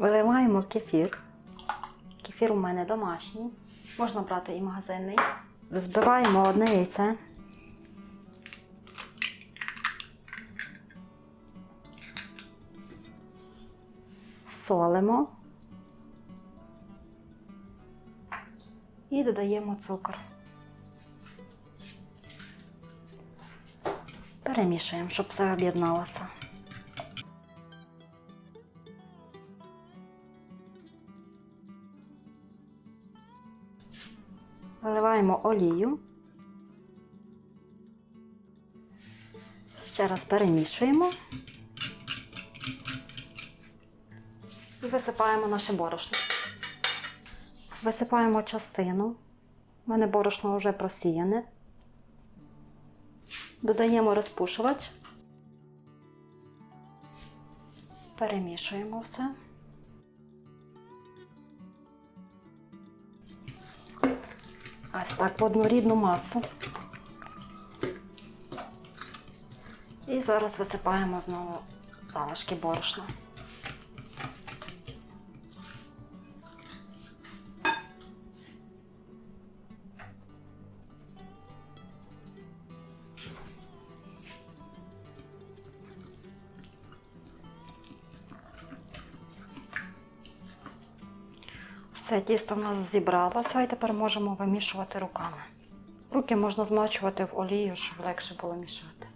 Виливаємо кефір. Кефір у мене домашній. Можна брати і магазинний. Збиваємо одне яйце. Солимо. І додаємо цукор. Перемішуємо, щоб все об'єдналося. Виливаємо олію. Ще раз перемішуємо. І висипаємо наше борошно. Висипаємо частину. У мене борошно вже просіяне. Додаємо розпушувач. Перемішуємо все. Ось так в однорідну масу. І зараз висипаємо знову залишки борошна. Все, тісто в нас зібралося і тепер можемо вимішувати руками. Руки можна змочувати в олію, щоб легше було мішати.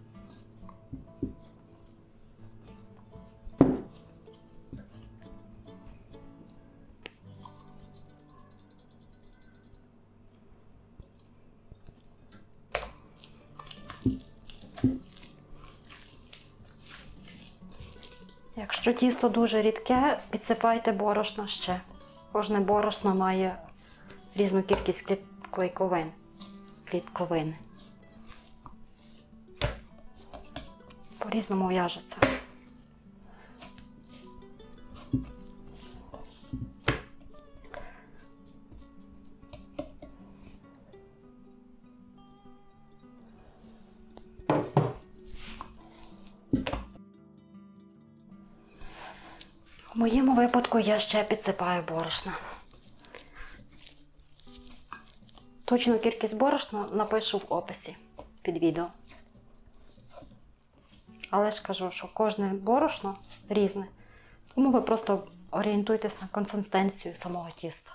Якщо тісто дуже рідке, підсипайте борошна ще. Кожне борошно має різну кількість клейковин. Клітковин. По-різному в'яжеться. В моєму випадку я ще підсипаю борошна. Точну кількість борошна напишу в описі під відео. Але ж кажу, що кожне борошно різне, тому ви просто орієнтуйтесь на консистенцію самого тіста.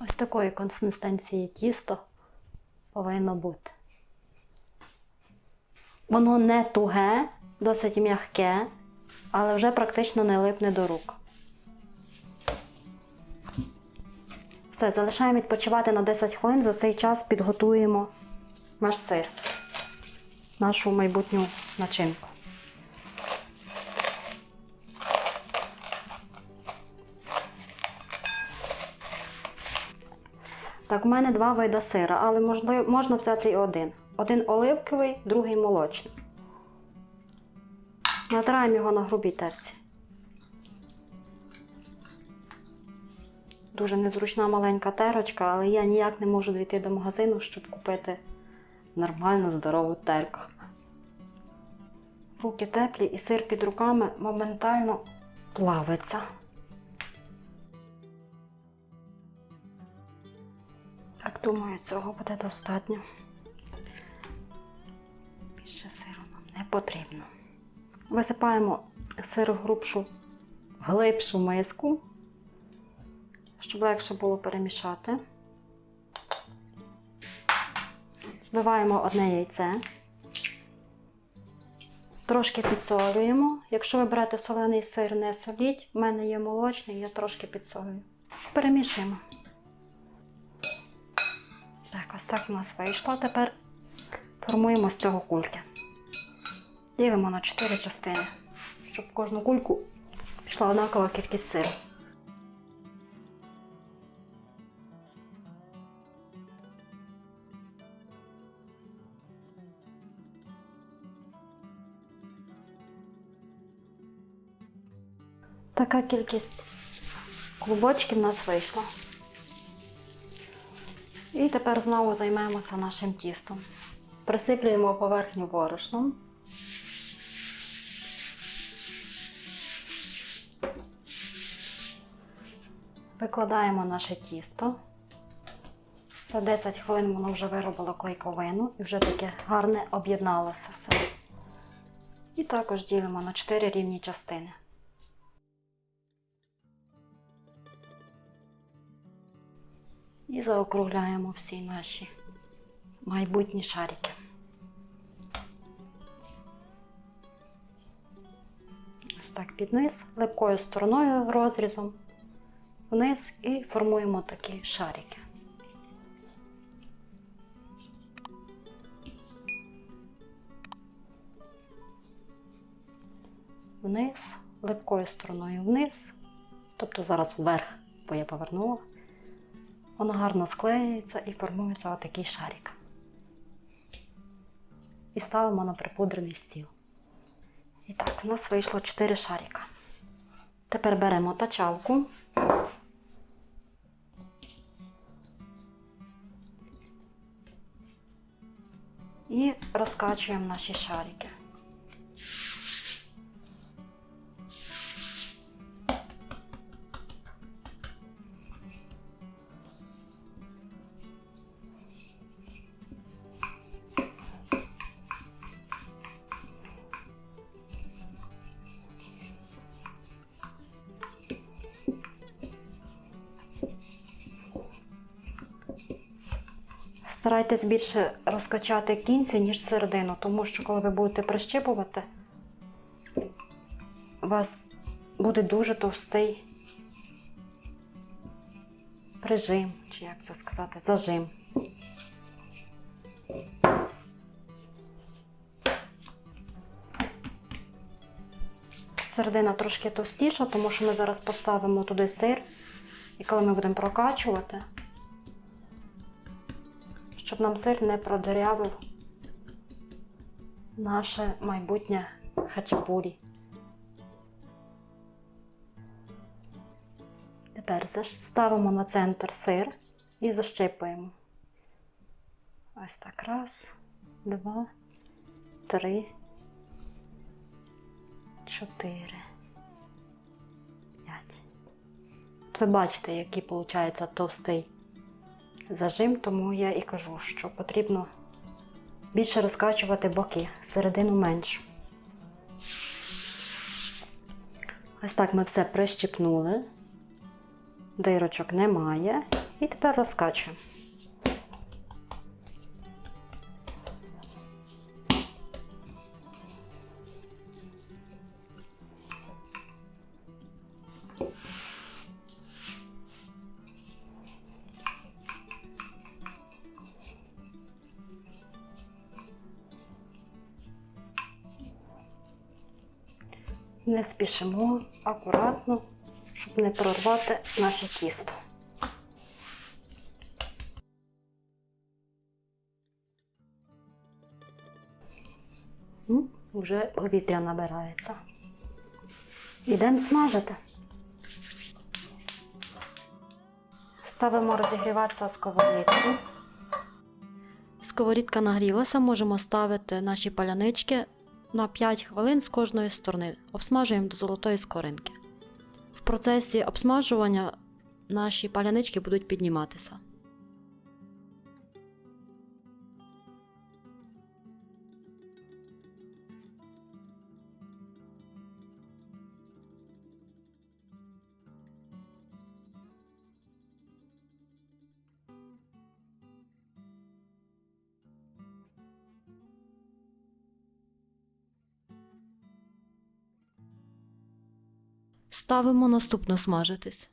Ось такої консистенції тісто повинно бути. Воно не туге, досить м'яке, але вже практично не липне до рук. Все, залишаємо відпочивати на 10 хвилин. За цей час підготуємо наш сир, нашу майбутню начинку. Так, у мене два види сира, але можна взяти і один. Один оливковий, другий молочний. Натираємо його на грубій терці. Дуже незручна маленька терочка, але я ніяк не можу дійти до магазину, щоб купити нормальну здорову терку. Руки теплі і сир під руками моментально плавиться. Так, думаю, цього буде достатньо. Більше сиру нам не потрібно. Висипаємо сир грубшу, глибшу миску, щоб легше було перемішати. Збиваємо одне яйце. Трошки підсолюємо. Якщо ви берете солений сир, не соліть. У мене є молочний, я трошки підсолюю. Перемішуємо. Так, ось так у нас вийшло. Тепер формуємо з цього кульки. Ділимо на 4 частини, щоб в кожну кульку пішла однакова кількість сиру. Така кількість клубочків в нас вийшла. І тепер знову займемося нашим тістом. Присиплюємо поверхню борошном. Викладаємо наше тісто. За 10 хвилин воно вже виробило клейковину і вже таке гарне об'єдналося все. І також ділимо на 4 рівні частини. І заокругляємо всі наші майбутні шарики. Ось так під низ, липкою стороною розрізом вниз і формуємо такі шарики. Вниз, липкою стороною вниз, тобто зараз вверх, бо я повернула. Воно гарно склеюється і формується отакий шарик. І ставимо на припудрений стіл. І так, у нас вийшло 4 шарика. Тепер беремо тачалку. Розкачуємо наші шарики. Старайтесь більше розкачати кінці, ніж середину, тому що коли ви будете прищипувати, у вас буде дуже товстий прижим, чи як це сказати, зажим. Середина трошки товстіша, тому що ми зараз поставимо туди сир, і коли ми будемо прокачувати, щоб нам сир не продирявив наше майбутнє хачапурі. Тепер ставимо на центр сир і защипуємо. Ось так. Раз, два, три, чотири, п'ять. Ви бачите, який виходить товстий зажим, тому я і кажу, що потрібно більше розкачувати боки, середину менш. Ось так ми все прищіпнули, дирочок немає, і тепер розкачуємо. Не спішимо акуратно, щоб не прорвати наше тісто. Вже повітря набирається. Ідемо смажити. Ставимо розігріватися сковорідку. Сковорідка нагрілася, можемо ставити наші палянички на 5 хвилин з кожної сторони. Обсмажуємо до золотої скоринки. В процесі обсмажування наші палянички будуть підніматися. Ставимо наступно смажитись.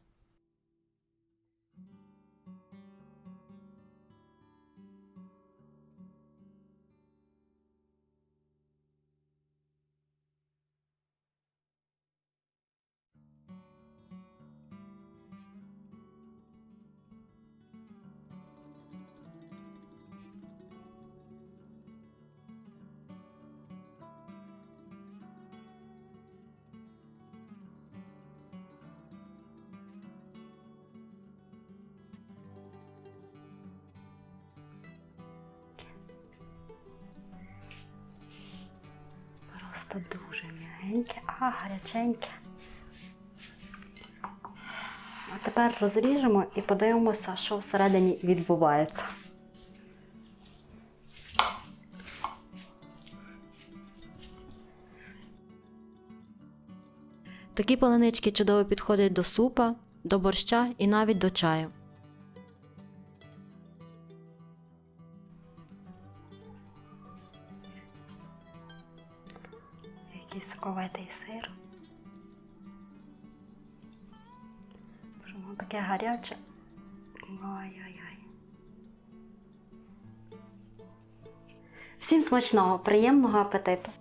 Просто дуже м'ягеньке, а гаряченьке. А тепер розріжемо і подивимося, що всередині відбувається. Такі паленички чудово підходять до супа, до борща і навіть до чаю. Сир. Боже, воно таке гаряче. Ой-ой-ой. Всім смачного, приємного апетиту!